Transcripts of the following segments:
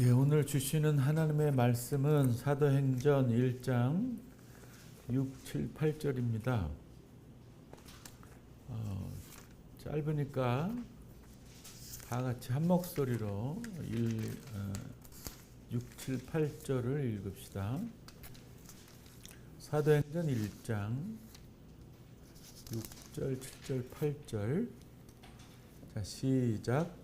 예, 오늘 주시는 하나님의 말씀은 사도행전 1장 6, 7, 8절입니다. 어, 짧으니까 다 같이 한 목소리로 1, 어, 6, 7, 8절을 읽읍시다. 사도행전 1장 6절, 7절, 8절 자, 시작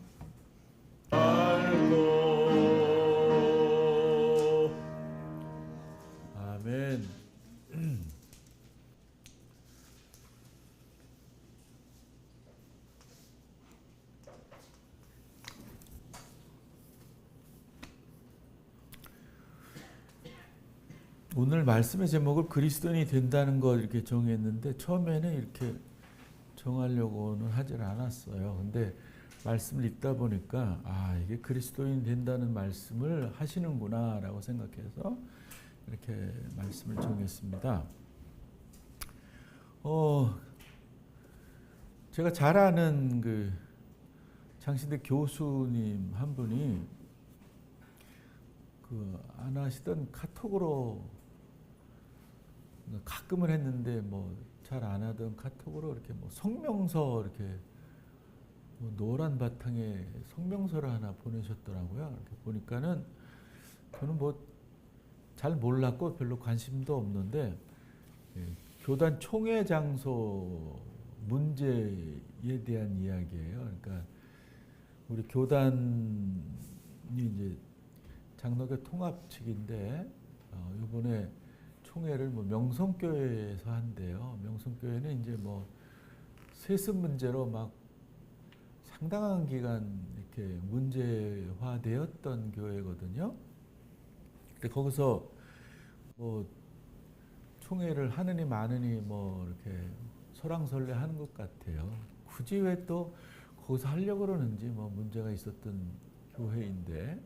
아멘. 오늘 말씀의 제목을 그리스도인이 된다는 걸 이렇게 정했는데 처음에는 이렇게 정하려고는 하질 않았어요. 근데 말씀을 읽다 보니까 아 이게 그리스도인 된다는 말씀을 하시는구나라고 생각해서 이렇게 말씀을 정했습니다. 어 제가 잘 아는 그 장신대 교수님 한 분이 그 안 하시던 카톡으로 가끔은 했는데 뭐 잘 안 하던 카톡으로 이렇게 뭐 성명서 이렇게 뭐 노란 바탕에 성명서를 하나 보내셨더라고요. 이렇게 보니까는 저는 뭐 잘 몰랐고 별로 관심도 없는데 예, 교단 총회 장소 문제에 대한 이야기예요. 그러니까 우리 교단이 이제 장로교 통합 측인데 어, 이번에 총회를 뭐 명성교회에서 한대요. 명성교회는 이제 뭐 세습 문제로 막 상당한 기간 이렇게 문제화되었던 교회거든요. 근데 거기서 뭐 총회를 하느니 마느니 뭐 이렇게 소랑설레 하는 것 같아요. 굳이 왜 또 거기서 하려고 그러는지 뭐 문제가 있었던 교회인데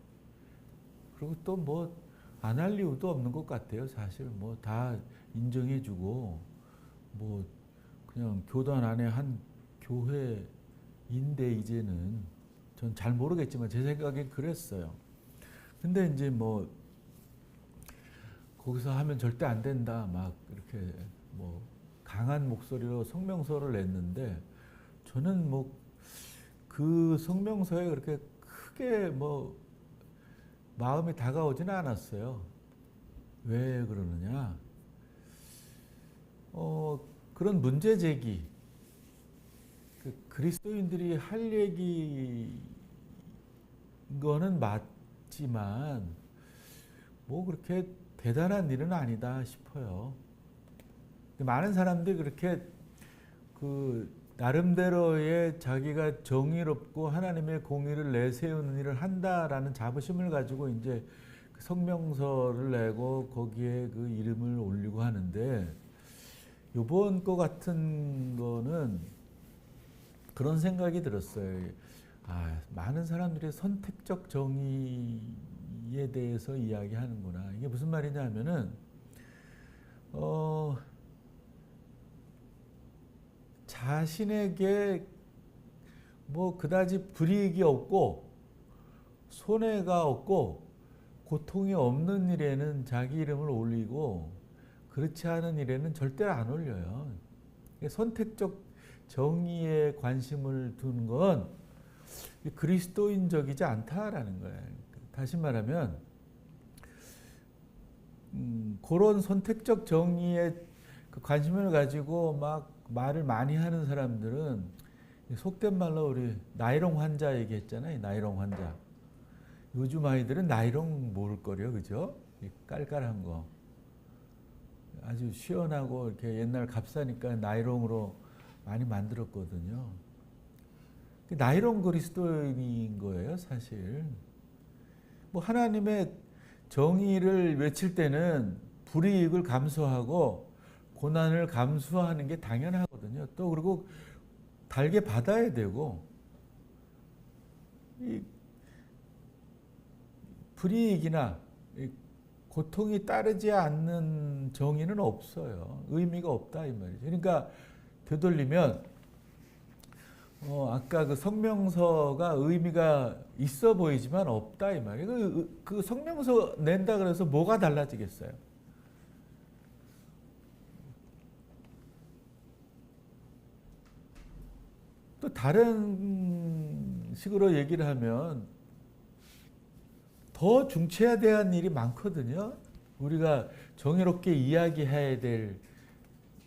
그리고 또 뭐 안 할 이유도 없는 것 같아요. 사실 뭐 다 인정해주고 뭐 그냥 교단 안에 한 교회 인데 이제는 전 잘 모르겠지만 제 생각엔 그랬어요. 근데 이제 뭐 거기서 하면 절대 안 된다 막 이렇게 뭐 강한 목소리로 성명서를 냈는데 저는 뭐 그 성명서에 그렇게 크게 뭐 마음이 다가오지는 않았어요. 왜 그러느냐? 어, 그런 문제 제기. 그 그리스도인들이 할 얘기 거는 맞지만 뭐 그렇게 대단한 일은 아니다 싶어요. 많은 사람들이 그렇게 그 나름대로의 자기가 정의롭고 하나님의 공의를 내세우는 일을 한다라는 자부심을 가지고 이제 그 성명서를 내고 거기에 그 이름을 올리고 하는데 요번 거 같은 거는 그런 생각이 들었어요. 아, 많은 사람들이 선택적 정의에 대해서 이야기하는구나. 이게 무슨 말이냐면은 어 자신에게 뭐 그다지 불이익이 없고 손해가 없고 고통이 없는 일에는 자기 이름을 올리고 그렇지 않은 일에는 절대 안 올려요. 선택적 정의에 관심을 두는 건 그리스도인적이지 않다라는 거예요. 다시 말하면 음, 그런 선택적 정의에 그 관심을 가지고 막 말을 많이 하는 사람들은 속된 말로 우리 나이롱 환자 얘기했잖아요. 나이롱 환자. 요즘 아이들은 나이롱 모를 거려, 그죠? 깔깔한 거. 아주 시원하고 이렇게 옛날 값싸니까 나이롱으로 많이 만들었거든요. 나이롱 그리스도인인 거예요, 사실. 뭐 하나님의 정의를 외칠 때는 불이익을 감수하고 고난을 감수하는 게 당연하거든요. 또 그리고 달게 받아야 되고 이 불이익이나 이 고통이 따르지 않는 정의는 없어요. 의미가 없다 이 말이죠. 그러니까 되돌리면 어 아까 그 성명서가 의미가 있어 보이지만 없다 이 말이에요. 그, 그 성명서 낸다 그래서 뭐가 달라지겠어요? 또 다른 식으로 얘기를 하면 더 대한 일이 많거든요. 우리가 정의롭게 이야기해야 될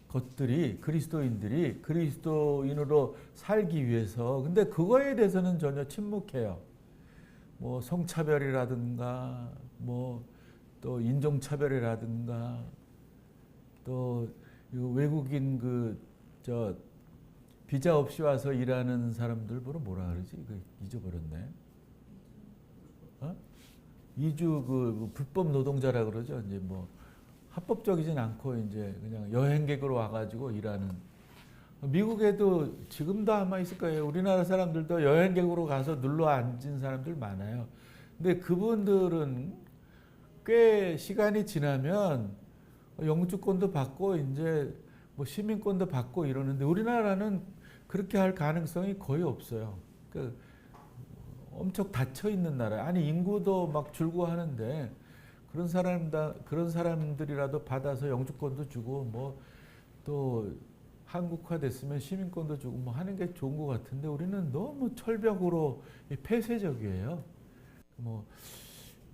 것들이 그리스도인들이 그리스도인으로 살기 위해서 근데 그거에 대해서는 전혀 침묵해요. 뭐 성차별이라든가 뭐 또 인종차별이라든가 또 외국인 그 저 비자 없이 와서 일하는 사람들 보러 뭐라 그러지? 그 잊어버렸네. 어? 이주 그 불법 노동자라 그러죠. 이제 뭐 합법적이진 않고 이제 그냥 여행객으로 와가지고 일하는. 미국에도 지금도 아마 있을 거예요. 우리나라 사람들도 여행객으로 가서 눌러 앉은 사람들 많아요. 근데 그분들은 꽤 시간이 지나면 영주권도 받고 이제 뭐 시민권도 받고 이러는데 우리나라는 그렇게 할 가능성이 거의 없어요. 그 엄청 닫혀 있는 나라. 아니 인구도 막 줄고 하는데 그런 사람 다 그런 사람들이라도 받아서 영주권도 주고 뭐 또 한국화 됐으면 시민권도 주고 뭐 하는 게 좋은 것 같은데 우리는 너무 철벽으로 폐쇄적이에요. 뭐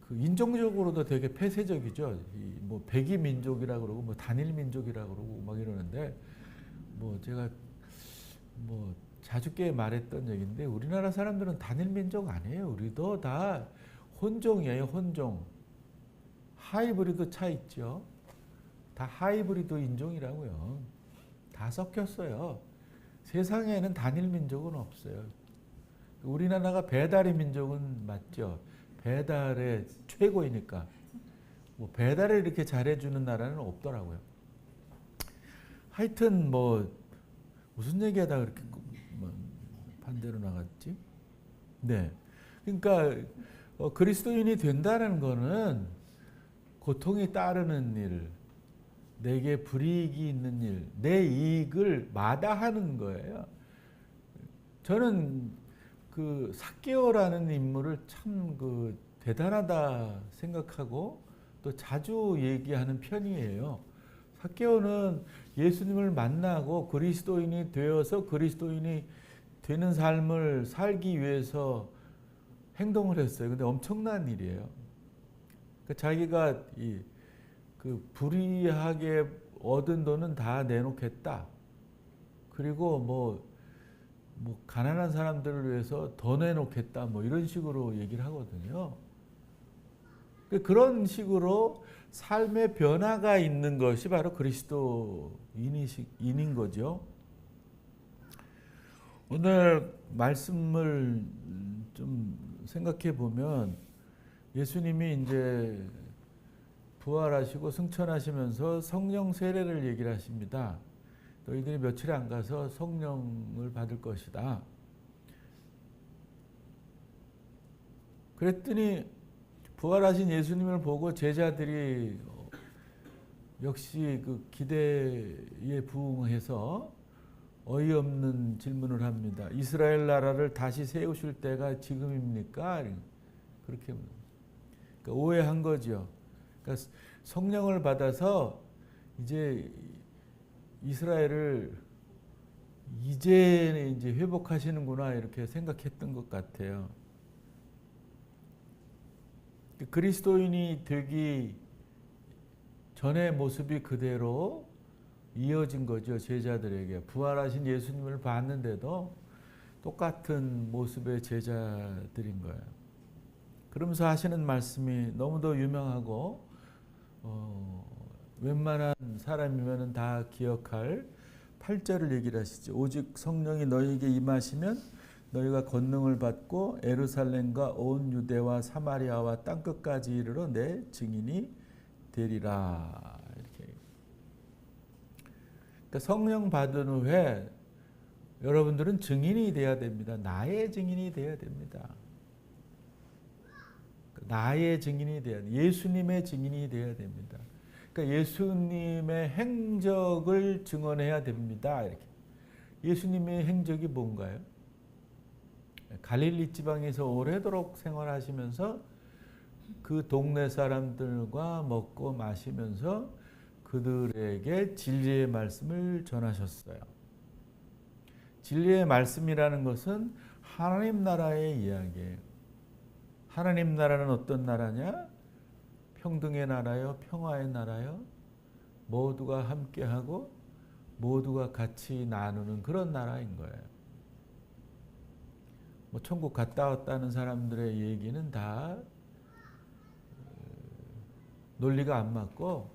그 인종적으로도 되게 폐쇄적이죠. 뭐 백이 민족이라 그러고 뭐 단일 민족이라 그러고 막 이러는데 뭐 제가 뭐 자주께 말했던 얘기인데 우리나라 사람들은 단일 민족 아니에요. 우리도 다 혼종이에요. 혼종. 하이브리드 차 있죠. 다 하이브리드 인종이라고요. 다 섞였어요. 세상에는 단일 민족은 없어요. 우리나라가 배달의 민족은 맞죠. 배달의 최고이니까. 뭐 배달을 이렇게 잘해주는 나라는 없더라고요. 하여튼 뭐 무슨 얘기하다 그렇게 뭐 반대로 나갔지? 네. 그러니까 어, 그리스도인이 된다는 거는 고통이 따르는 일, 내게 불이익이 있는 일, 내 이익을 마다하는 거예요. 저는 그 사케오라는 인물을 참 그 대단하다 생각하고 또 자주 얘기하는 편이에요. 사케오는 예수님을 만나고 그리스도인이 되어서 그리스도인이 되는 삶을 살기 위해서 행동을 했어요. 근데 엄청난 일이에요. 그 자기가 이 그 불의하게 얻은 돈은 다 내놓겠다. 그리고 뭐, 뭐 가난한 사람들을 위해서 더 내놓겠다. 뭐 이런 식으로 얘기를 하거든요. 그 그런 식으로 삶의 변화가 있는 것이 바로 그리스도인인 거죠. 오늘 말씀을 좀 생각해 보면 예수님이 이제 부활하시고 승천하시면서 성령 세례를 얘기를 하십니다. 너희들이 며칠 안 가서 성령을 받을 것이다. 그랬더니 부활하신 예수님을 보고 제자들이 역시 그 기대에 부응해서 어이없는 질문을 합니다. 이스라엘 나라를 다시 세우실 때가 지금입니까? 그렇게 그러니까 오해한 거죠. 그러니까 성령을 받아서 이제 이스라엘을 이제 이제 회복하시는구나 이렇게 생각했던 것 같아요. 그리스도인이 되기 전의 모습이 그대로 이어진 거죠 제자들에게 부활하신 예수님을 봤는데도 똑같은 모습의 제자들인 거예요. 그러면서 하시는 말씀이 너무도 유명하고 어, 웬만한 사람이면 다 기억할 8절을 얘기를 하시죠. 오직 성령이 너희에게 임하시면 너희가 권능을 받고 에루살렘과 온 유대와 사마리아와 땅 끝까지 이르러 내 증인이 되리라. 이렇게. 그러니까 성령 받은 후에 여러분들은 증인이 돼야 됩니다. 나의 증인이 돼야 됩니다. 나의 증인이 돼. 예수님의 증인이 돼야 됩니다. 그러니까 예수님의 행적을 증언해야 됩니다. 이렇게. 예수님의 행적이 뭔가요? 갈릴리 지방에서 오래도록 생활하시면서 그 동네 사람들과 먹고 마시면서 그들에게 진리의 말씀을 전하셨어요. 진리의 말씀이라는 것은 하나님 나라의 이야기예요. 하나님 나라는 어떤 나라냐? 평등의 나라요, 평화의 나라요. 모두가 함께하고 모두가 같이 나누는 그런 나라인 거예요. 뭐 천국 갔다 왔다는 사람들의 얘기는 다 논리가 안 맞고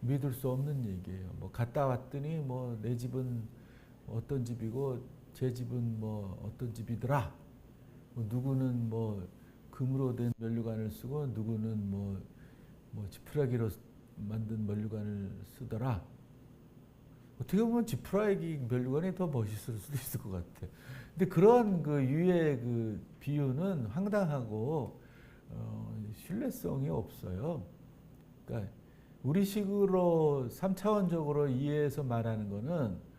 믿을 수 없는 얘기예요. 뭐 갔다 왔더니 뭐 내 집은 어떤 집이고 제 집은 뭐 어떤 집이더라. 뭐 누구는 뭐 금으로 된 면류관을 쓰고 누구는 뭐, 뭐 지푸라기로 만든 면류관을 쓰더라. 어떻게 보면 지푸라기 면류관이 더 멋있을 수도 있을 것 같아. 근데 그런 그 유의 그 비유는 황당하고 어, 신뢰성이 없어요. 그러니까 우리식으로 3차원적으로 이해해서 말하는 거는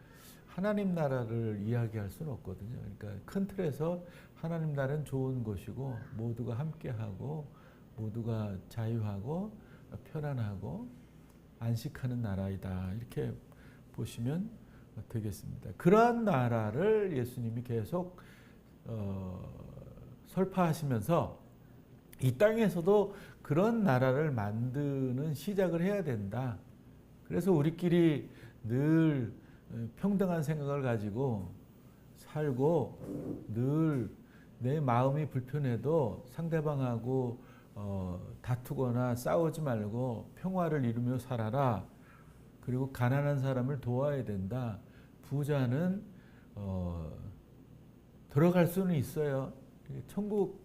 하나님 나라를 이야기할 수는 없거든요. 그러니까 큰 틀에서 하나님 나라는 좋은 것이고 모두가 함께하고 모두가 자유하고 편안하고 안식하는 나라이다. 이렇게 보시면 되겠습니다. 그러한 나라를 예수님이 계속 어, 설파하시면서 이 땅에서도 그런 나라를 만드는 시작을 해야 된다. 그래서 우리끼리 늘 평등한 생각을 가지고 살고 늘 내 마음이 불편해도 상대방하고 어, 다투거나 싸우지 말고 평화를 이루며 살아라. 그리고 가난한 사람을 도와야 된다. 부자는 어, 들어갈 수는 있어요. 천국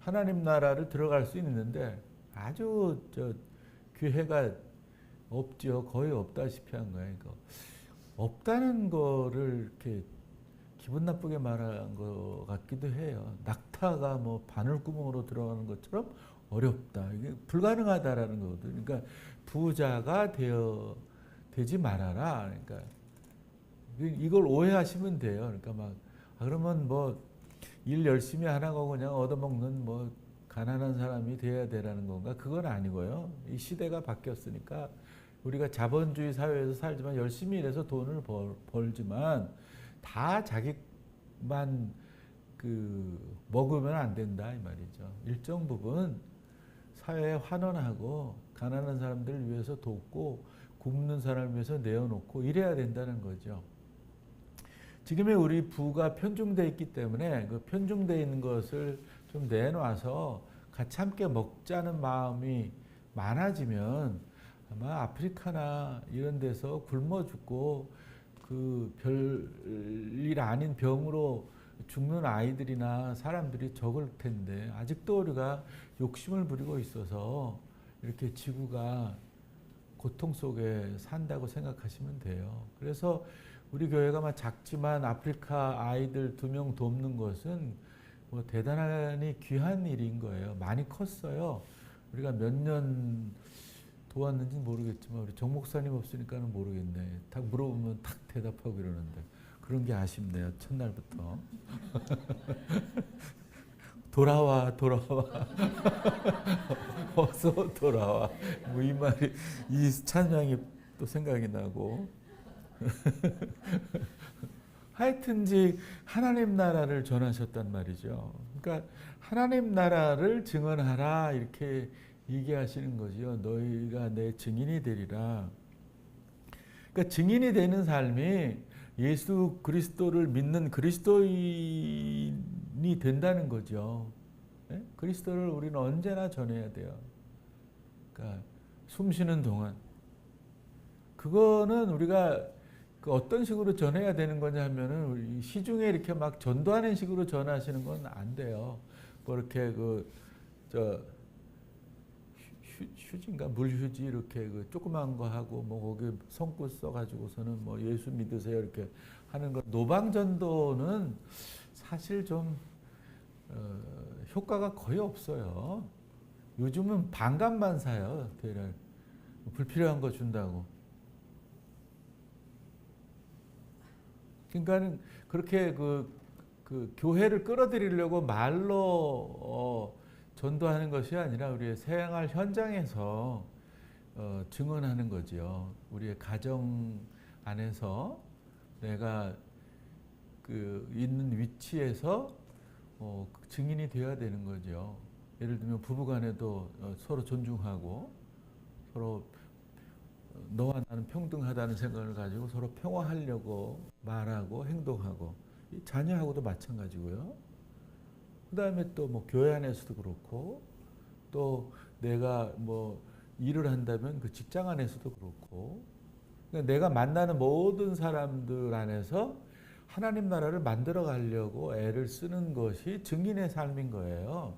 하나님 나라를 들어갈 수 있는데 아주 저 기회가 없죠. 거의 없다시피 한 거예요. 그러니까 없다는 거를 이렇게 기분 나쁘게 말한 것 같기도 해요. 낙타가 뭐 바늘구멍으로 들어가는 것처럼 어렵다. 이게 불가능하다라는 거거든요. 그러니까 부자가 되어 되지 말아라. 그러니까 이걸 오해하시면 돼요. 그러니까 막 아, 그러면 뭐 일 열심히 안 하고 그냥 얻어먹는 뭐 가난한 사람이 돼야 되라는 건가? 그건 아니고요. 이 시대가 바뀌었으니까 우리가 자본주의 사회에서 살지만 열심히 일해서 돈을 벌, 벌지만 다 자기만 그 먹으면 안 된다 이 말이죠. 일정 부분 사회에 환원하고 가난한 사람들을 위해서 돕고 굶는 사람을 위해서 내어놓고 이래야 된다는 거죠. 지금의 우리 부가 편중돼 있기 때문에 그 편중돼 있는 것을 좀 내놔서 같이 함께 먹자는 마음이 많아지면 아마 아프리카나 이런 데서 굶어 죽고 그 별일 아닌 병으로 죽는 아이들이나 사람들이 적을 텐데 아직도 우리가 욕심을 부리고 있어서 이렇게 지구가 고통 속에 산다고 생각하시면 돼요. 그래서 우리 교회가 막 작지만 아프리카 아이들 두 명 돕는 것은 뭐 대단히 귀한 일인 거예요. 많이 컸어요. 우리가 몇년 도왔는지 모르겠지만 우리 정 목사님 없으니까는 모르겠네. 딱 물어보면 탁 대답하고 이러는데 그런 게 아쉽네요. 첫날부터. 돌아와 돌아와 어서 돌아와 뭐 이 말이 이 찬양이 또 생각이 나고 하여튼 지 하나님 나라를 전하셨단 말이죠. 그러니까 하나님 나라를 증언하라 이렇게 얘기하시는 거죠. 너희가 내 증인이 되리라. 그러니까 증인이 되는 삶이 예수 그리스도를 믿는 그리스도인이 된다는 거죠. 네? 그리스도를 우리는 언제나 전해야 돼요. 그러니까 숨 쉬는 동안. 그거는 우리가 그 어떤 식으로 전해야 되는 거냐 하면은 시중에 이렇게 막 전도하는 식으로 전하시는 건 안 돼요. 뭐 이렇게 그 저 휴 지인가 물휴지 이렇게 그 조그만 거 하고 뭐 거기 손끝 써가지고서는 뭐 예수 믿으세요 이렇게 하는 거 노방 전도는 사실 좀 어, 효과가 거의 없어요. 요즘은 반값만 사요 교회를 불필요한 거 준다고. 그러니까는 그렇게 그, 그 교회를 끌어들이려고 말로 어, 전도하는 것이 아니라 우리의 생활 현장에서 어, 증언하는 거죠. 우리의 가정 안에서 내가 그 있는 위치에서 어, 증인이 되어야 되는 거죠. 예를 들면 부부간에도 어, 서로 존중하고 서로 너와 나는 평등하다는 생각을 가지고 서로 평화하려고 말하고 행동하고 이 자녀하고도 마찬가지고요. 그 다음에 또 뭐 교회 안에서도 그렇고 또 내가 뭐 일을 한다면 그 직장 안에서도 그렇고 그러니까 내가 만나는 모든 사람들 안에서 하나님 나라를 만들어 가려고 애를 쓰는 것이 증인의 삶인 거예요.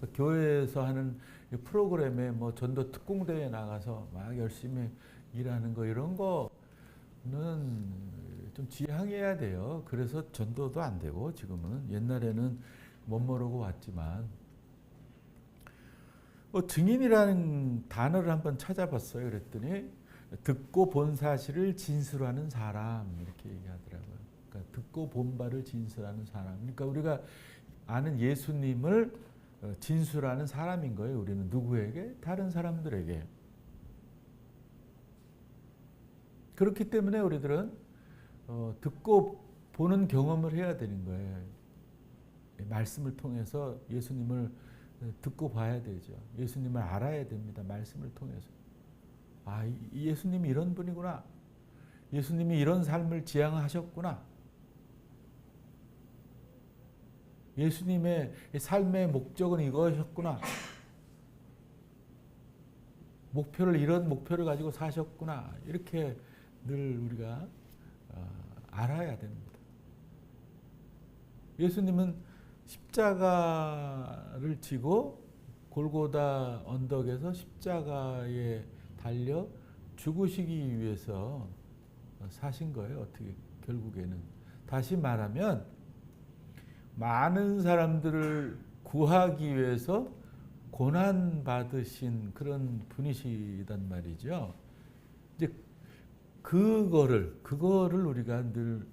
그 교회에서 하는 이 프로그램에 뭐 전도 특공대에 나가서 막 열심히 일하는 거 이런 거는 좀 지양해야 돼요. 그래서 전도도 안 되고 지금은 옛날에는 못 모르고 왔지만 뭐 증인이라는 단어를 한번 찾아봤어요. 그랬더니 듣고 본 사실을 진술하는 사람 이렇게 얘기하더라고요. 그러니까 듣고 본 바를 진술하는 사람. 그러니까 우리가 아는 예수님을 어, 진술하는 사람인 거예요. 우리는 누구에게? 다른 사람들에게. 그렇기 때문에 우리들은 어, 듣고 보는 경험을 해야 되는 거예요. 말씀을 통해서 예수님을 듣고 봐야 되죠. 예수님을 알아야 됩니다. 말씀을 통해서. 아, 예수님이 이런 분이구나. 예수님이 이런 삶을 지향하셨구나. 예수님의 삶의 목적은 이것이었구나. 목표를 이런 목표를 가지고 사셨구나. 이렇게 늘 우리가 어, 알아야 됩니다. 예수님은 십자가를 지고 골고다 언덕에서 십자가에 달려 죽으시기 위해서 사신 거예요. 어떻게 결국에는 다시 말하면 많은 사람들을 구하기 위해서 고난 받으신 그런 분이시단 말이죠. 이제 그거를 그거를 우리가 늘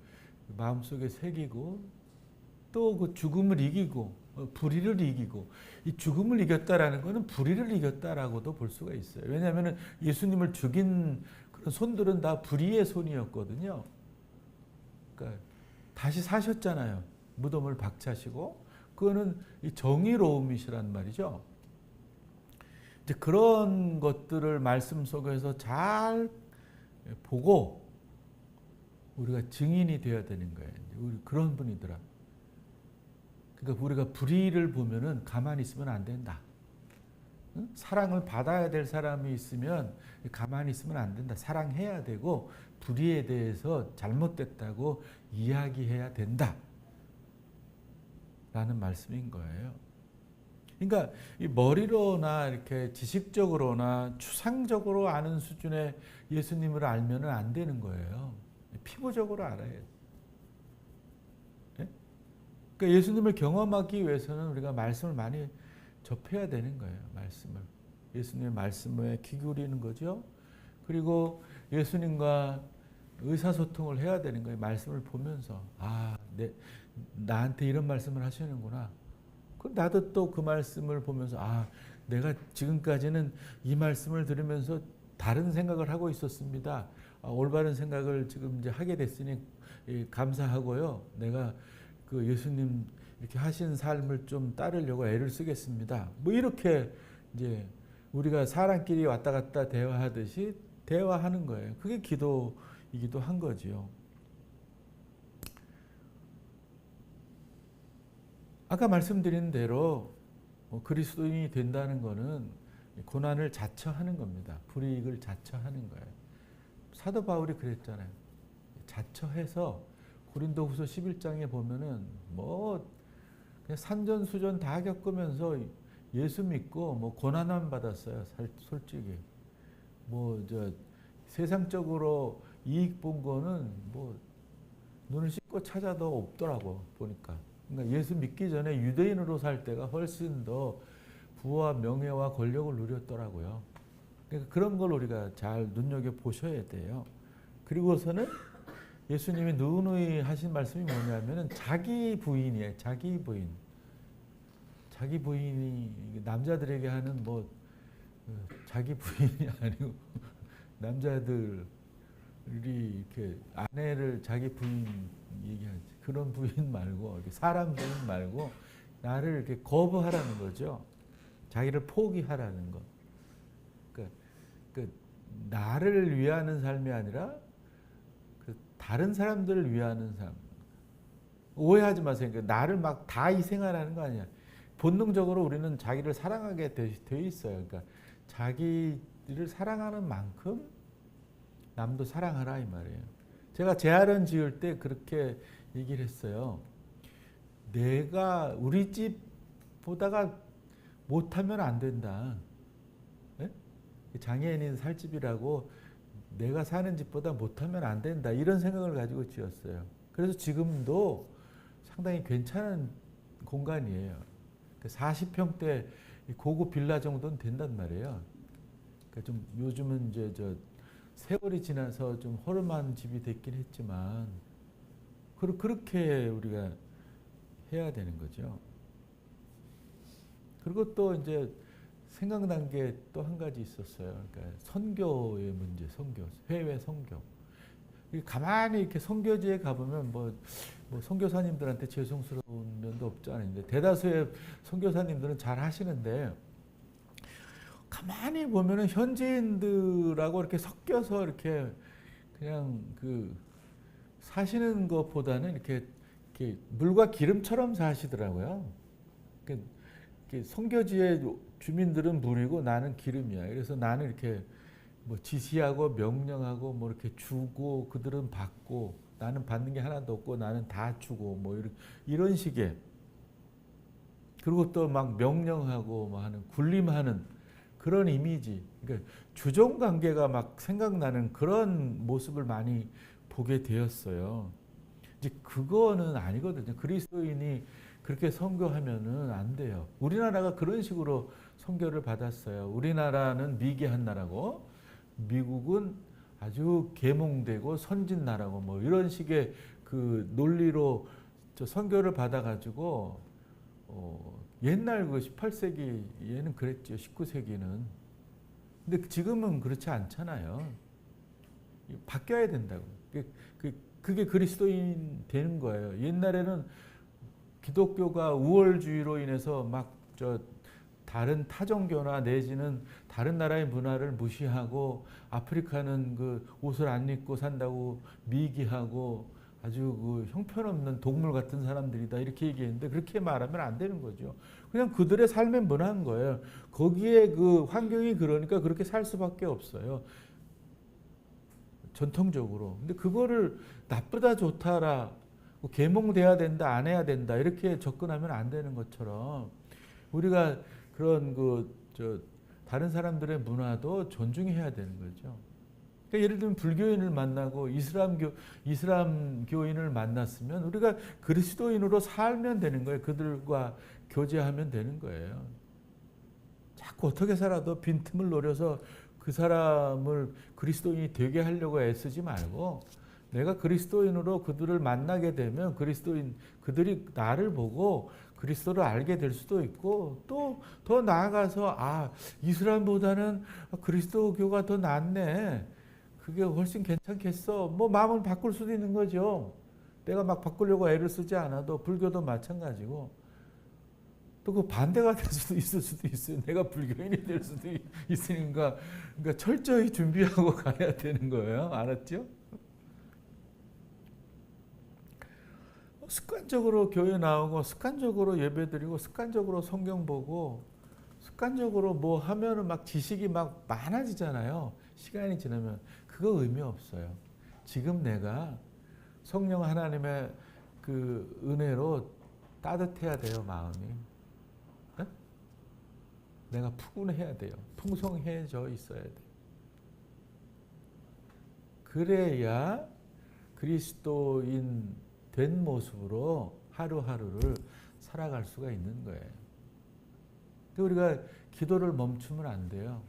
마음속에 새기고 또 그 죽음을 이기고 어, 불의를 이기고 이 죽음을 이겼다라는 것은 불의를 이겼다라고도 볼 수가 있어요. 왜냐하면 예수님을 죽인 그런 손들은 다 불의의 손이었거든요. 그러니까 다시 사셨잖아요. 무덤을 박차시고 그거는 이 정의로움이시란 말이죠. 이제 그런 것들을 말씀 속에서 잘 보고 우리가 증인이 되어야 되는 거예요. 우리 그런 분이더라. 그러니까 우리가 불의를 보면은 가만히 있으면 안 된다. 응? 사랑을 받아야 될 사람이 있으면 가만히 있으면 안 된다. 사랑해야 되고 불의에 대해서 잘못됐다고 이야기해야 된다. 라는 말씀인 거예요. 그러니까 이 머리로나 이렇게 지식적으로나 추상적으로 아는 수준의 예수님을 알면은 안 되는 거예요. 피부적으로 알아야 돼. 예? 그러니까 예수님을 경험하기 위해서는 우리가 말씀을 많이 접해야 되는 거예요. 말씀을. 예수님의 말씀에 귀 기울이는 거죠. 그리고 예수님과 의사소통을 해야 되는 거예요. 말씀을 보면서. 아, 내, 나한테 이런 말씀을 하시는구나. 그 나도 또 그 말씀을 보면서 아, 내가 지금까지는 이 말씀을 들으면서 다른 생각을 하고 있었습니다. 아, 올바른 생각을 지금 이제 하게 됐으니 예, 감사하고요. 내가 그 예수님 이렇게 하신 삶을 좀 따르려고 애를 쓰겠습니다. 뭐 이렇게 이제 우리가 사람끼리 왔다 갔다 대화하듯이 대화하는 거예요. 그게 기도이기도 한 거지요. 아까 말씀드린 대로 뭐 그리스도인이 된다는 것은 고난을 자처하는 겁니다. 불이익을 자처하는 거예요. 사도 바울이 그랬잖아요. 자처해서 고린도후서 11장에 보면은 뭐 산전수전 다 겪으면서 예수 믿고 뭐 고난만 받았어요. 살- 솔직히 뭐 저 세상적으로 이익 본 거는 뭐 눈을 씻고 찾아도 없더라고 보니까. 그러니까 예수 믿기 전에 유대인으로 살 때가 훨씬 더 부와 명예와 권력을 누렸더라고요. 그러니까 그런 걸 우리가 잘 눈여겨 보셔야 돼요. 그리고서는 예수님이 누누이 하신 말씀이 뭐냐면은 자기 부인이에요. 자기 부인. 자기 부인이 남자들에게 하는 뭐 어, 자기 부인이 아니고 남자들이 이렇게 아내를 자기 부인 얘기하지 그런 부인 말고 사람 부인 말고 나를 이렇게 거부하라는 거죠. 자기를 포기하라는 거. 그러니까 그 나를 위하는 삶이 아니라 그 다른 사람들을 위하는 삶. 오해하지 마세요. 그러니까 나를 막 다 희생하라는 거 아니야. 본능적으로 우리는 자기를 사랑하게 돼, 돼 있어요. 그러니까 자기를 사랑하는 만큼 남도 사랑하라 이 말이에요. 제가 재활원 지을 때 그렇게 얘기를 했어요. 내가 우리 집 보다가 못하면 안 된다. 예? 장애인인 살 집이라고 내가 사는 집보다 못하면 안 된다. 이런 생각을 가지고 지었어요. 그래서 지금도 상당히 괜찮은 공간이에요. 40평대 고급 빌라 정도는 된단 말이에요. 그러니까 좀 요즘은 이제 저 세월이 지나서 좀 허름한 집이 됐긴 했지만 그러- 그렇게 우리가 해야 되는 거죠. 그리고 또 이제 생각난 게 또 한 가지 있었어요. 그러니까 선교의 문제, 선교, 해외 선교. 가만히 이렇게 선교지에 가보면 뭐, 뭐 선교사님들한테 죄송스러운 면도 없지 않은데 대다수의 선교사님들은 잘 하시는데 가만히 보면은 현지인들하고 이렇게 섞여서 이렇게 그냥 그 사시는 것보다는 이렇게, 이렇게 물과 기름처럼 사시더라고요. 그 이렇게 선교지의 주민들은 물이고 나는 기름이야. 그래서 나는 이렇게 뭐 지시하고 명령하고 뭐 이렇게 주고 그들은 받고 나는 받는 게 하나도 없고 나는 다 주고 뭐 이런 이런 식의 그리고 또 막 명령하고 뭐 하는 군림하는 그런 이미지. 그러니까 주종 관계가 막 생각나는 그런 모습을 많이 보게 되었어요. 이제 그거는 아니거든요. 그리스도인이 그렇게 선교하면은 안 돼요. 우리나라가 그런 식으로 선교를 받았어요. 우리나라는 미개한 나라고 미국은 아주 계몽되고 선진 나라고 뭐 이런 식의 그 논리로 저 선교를 받아가지고 어 옛날 그 18세기에는 그랬죠. 19세기는. 근데 지금은 그렇지 않잖아요. 바뀌어야 된다고. 그게, 그- 그게 그리스도인 되는 거예요. 옛날에는 기독교가 우월주의로 인해서 막 저 다른 타 종교나 내지는 다른 나라의 문화를 무시하고 아프리카는 그 옷을 안 입고 산다고 미기하고 아주 그 형편없는 동물 같은 사람들이다 이렇게 얘기했는데 그렇게 말하면 안 되는 거죠. 그냥 그들의 삶의 문화인 거예요. 거기에 그 환경이 그러니까 그렇게 살 수밖에 없어요. 전통적으로. 근데 그거를 나쁘다 좋다라 뭐 계몽돼야 된다 안 해야 된다 이렇게 접근하면 안 되는 것처럼 우리가 그런 그 저 다른 사람들의 문화도 존중해야 되는 거죠. 그러니까 예를 들면 불교인을 만나고 이슬람교 이슬람교인을 만났으면 우리가 그리스도인으로 살면 되는 거예요. 그들과 교제하면 되는 거예요. 자꾸 어떻게 살아도 빈틈을 노려서 그 사람을 그리스도인이 되게 하려고 애쓰지 말고 내가 그리스도인으로 그들을 만나게 되면 그리스도인 그들이 나를 보고 그리스도를 알게 될 수도 있고 또 더 나아가서 아 이슬람보다는 그리스도교가 더 낫네. 그게 훨씬 괜찮겠어. 뭐 마음을 바꿀 수도 있는 거죠. 내가 막 바꾸려고 애를 쓰지 않아도 불교도 마찬가지고. 또 그 반대가 될 수도 있을 수도 있어요. 내가 불교인이 될 수도 있- 있으니까. 그러니까 철저히 준비하고 가야 되는 거예요. 알았죠? 습관적으로 교회 나오고 습관적으로 예배 드리고 습관적으로 성경 보고 습관적으로 뭐 하면은 막 지식이 막 많아지잖아요. 시간이 지나면 그거 의미 없어요. 지금 내가 성령 하나님의 그 은혜로 따뜻해야 돼요 마음이. 네? 내가 푸근해야 돼요. 풍성해져 있어야 돼. 그래야 그리스도인 된 모습으로 하루하루를 살아갈 수가 있는 거예요. 우리가 기도를 멈추면 안 돼요.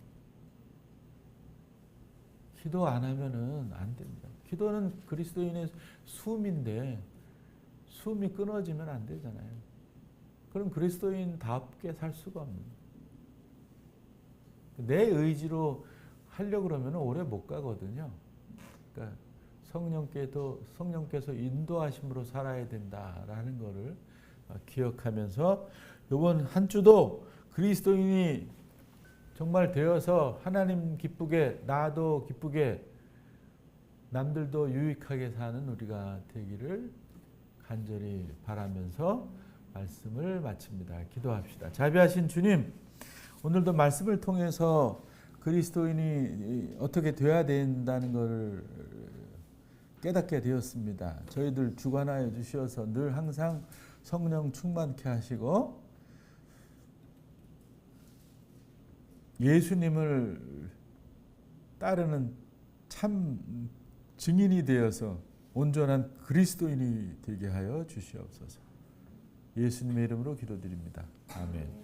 기도 안 하면은 안 됩니다. 기도는 그리스도인의 숨인데 숨이 끊어지면 안 되잖아요. 그럼 그리스도인답게 살 수가 없는. 내 의지로 하려고 그러면 오래 못 가거든요. 그러니까 성령께도 성령께서 인도하심으로 살아야 된다라는 것을 기억하면서 이번 한 주도 그리스도인이 정말 되어서 하나님 기쁘게 나도 기쁘게 남들도 유익하게 사는 우리가 되기를 간절히 바라면서 말씀을 마칩니다. 기도합시다. 자비하신 주님, 오늘도 말씀을 통해서 그리스도인이 어떻게 돼야 된다는 것을 깨닫게 되었습니다. 저희들 주관하여 주시어서 늘 항상 성령 충만케 하시고 예수님을 따르는 참 증인이 되어서 온전한 그리스도인이 되게 하여 주시옵소서. 예수님의 이름으로 기도드립니다. 아멘.